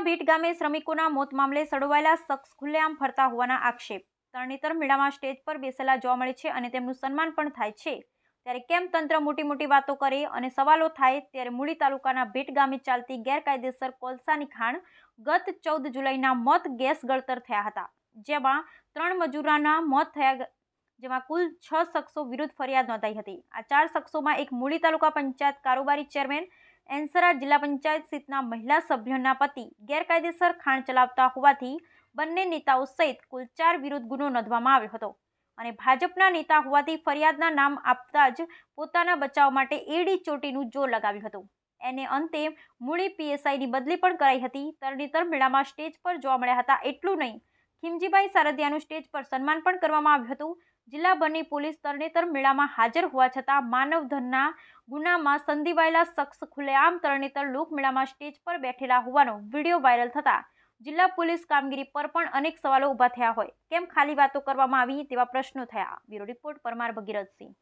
ભીટ ગામે શ્રમિકોના મોત મામલે સડવાયેલા શખ્સ ખુલ્લેઆમ ફરતા હોવાના આક્ષેપ. તરણેતર મેળામાં સ્ટેજ પર બેસેલા જોવા મળે છે અને તેમનું સન્માન પણ થાય છે. ત્યારે કેમ તંત્ર મોટી મોટી વાતો કરે અને સવાલો થાય ત્યારે મૂળી તાલુકાના ભેટ ગામે ચાલતી ગેરકાયદેસર કોલસાની ખાણ ગત ચૌદ જુલાઈના મોત ગેસ ગળતર થયા હતા. જેમાં ત્રણ મજૂરોના મોત થયા જેમાં કુલ છ શખ્સો વિરુદ્ધ ફરિયાદ નોંધાઈ હતી. આ ચાર શખ્સોમાં એક મૂળી તાલુકા પંચાયત કારોબારી ચેરમેન એન્સરા જિલ્લા પંચાયત સીટના મહિલા સભ્યોના પતિ ગેરકાયદેસર ખાણ ચલાવતા હોવાથી બંને નેતાઓ સહિત કુલ ચાર વિરુદ્ધ ગુનો નોંધવામાં આવ્યો હતો. અને ભાજપના નેતા હોવાથી ફરિયાદના નામ આપતા જ પોતાના બચાવ માટે એડી ચોટીનું જોર લગાવ્યું હતું. એને અંતે મૂળી પીએસઆઈની બદલી પણ કરાઈ હતી. તરણેતર મેળામાં સ્ટેજ પર જોવા મળ્યા હતા એટલું નહીં ખીમજીભાઈ સારદિયાનું સ્ટેજ પર સન્માન પણ કરવામાં આવ્યું હતું. જિલ્લાભરની પોલીસ તરણેતર મેળામાં હાજર હોવા છતાં માનવધનના ગુનામાં સંધિવાયેલા શખ્સ ખુલ્લેઆમ તરણેતર લોકમેળામાં સ્ટેજ પર બેઠેલા હોવાનો વીડિયો વાયરલ થતા જિલ્લા પોલીસ કામગીરી પર પણ અનેક સવાલો ઊભા થયા હોય. કેમ ખાલી વાતો કરવામાં આવી તેવા પ્રશ્નો થયા? Bureau report Parmar Bhagirathsinh.